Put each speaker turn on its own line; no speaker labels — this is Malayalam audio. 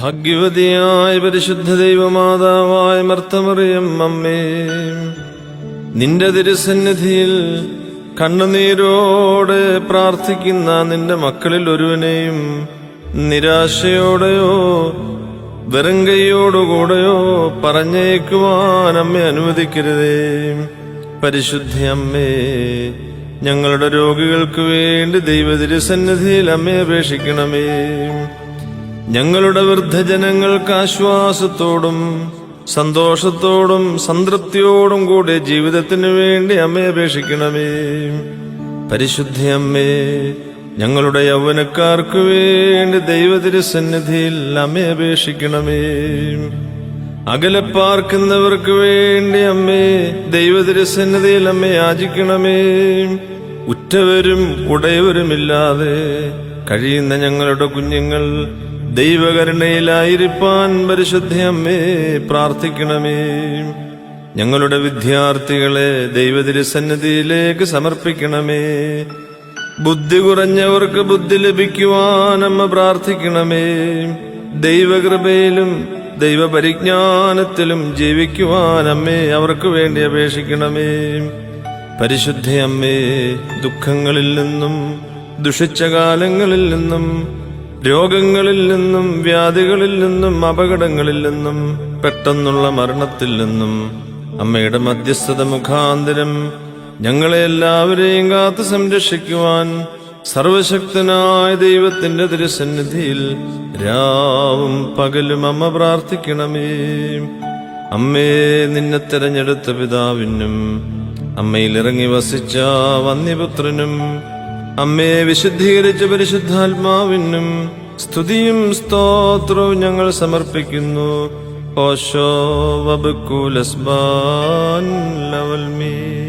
ഭാഗ്യവതിയായ പരിശുദ്ധ ദൈവമാതാവായ മർത്തമറിയം അമ്മേ. നിന്റെ തിരുസന്നിധിയിൽ കണ്ണുനീരോടെ പ്രാർത്ഥിക്കുന്ന നിന്റെ മക്കളിൽ ഒരുവനെയും നിരാശയോടെയോ വെറും കൈയോടുകൂടെയോ പറഞ്ഞേക്കുവാൻ അമ്മ അനുവദിക്കരുതേ. പരിശുദ്ധ അമ്മേ ഞങ്ങളുടെ രോഗികൾക്ക് വേണ്ടി ദൈവതിരുസന്നിധിയിൽ അമ്മയെ അപേക്ഷിക്കണമേ. ഞങ്ങളുടെ വൃദ്ധജനങ്ങൾക്ക് ആശ്വാസത്തോടും സന്തോഷത്തോടും സംതൃപ്തിയോടും കൂടെ ജീവിതത്തിനു വേണ്ടി അമ്മയെ അപേക്ഷിക്കണമേ. പരിശുദ്ധ അമ്മേ ഞങ്ങളുടെ യൗവനക്കാർക്ക് വേണ്ടി ദൈവതിരുസന്നിധിയിൽ അമ്മയെ അപേക്ഷിക്കണമേ. അകലെ പാർക്കുന്നവർക്ക് വേണ്ടി അമ്മേ ദൈവതിരുസന്നിധിയിൽ അമ്മ യാചിക്കണമേ ഉറ്റവരും ഉടയവരുമില്ലാതെ കഴിയുന്ന ഞങ്ങളുടെ കുഞ്ഞുങ്ങൾ ദൈവകരുണയിലായിരിക്കാൻ പരിശുദ്ധയമ്മേ പ്രാർത്ഥിക്കണമേ. ഞങ്ങളുടെ വിദ്യാർത്ഥികളെ ദൈവതിരുസന്നിധിയിലേക്ക് സമർപ്പിക്കണമേ. ബുദ്ധി കുറഞ്ഞവർക്ക് ബുദ്ധി ലഭിക്കുവാൻ അമ്മ പ്രാർത്ഥിക്കണമേ. ദൈവകൃപയിലും ദൈവപരിജ്ഞാനത്തിലും ജീവിക്കുവാൻ അമ്മേ അവർക്ക് വേണ്ടി അപേക്ഷിക്കണമേ. പരിശുദ്ധയമ്മേ ദുഃഖങ്ങളിൽ നിന്നും ദുഷിച്ച കാലങ്ങളിൽ നിന്നും രോഗങ്ങളിൽ നിന്നും വ്യാധികളിൽ നിന്നും അപകടങ്ങളിൽ നിന്നും പെട്ടെന്നുള്ള മരണത്തിൽ നിന്നും അമ്മയുടെ മധ്യസ്ഥത മുഖാന്തരം ഞങ്ങളെ എല്ലാവരെയും കാത്തു സംരക്ഷിക്കുവാൻ സർവശക്തനായ ദൈവത്തിന്റെ തിരുസന്നിധിയിൽ രാവും പകലും അമ്മ പ്രാർത്ഥിക്കണമേ. അമ്മേ നിന്നെ തെരഞ്ഞെടുത്ത പിതാവിനും അമ്മയിൽ ഇറങ്ങി വസിച്ച വന്യപുത്രനും അമ്മയെ വിശുദ്ധീകരിച്ച പരിശുദ്ധാത്മാവിനും സ്തുതിയും സ്തോത്രവും ഞങ്ങൾ സമർപ്പിക്കുന്നു. ഓശോ വബുക്കുലസ്ബാൻ ലവൽമീ.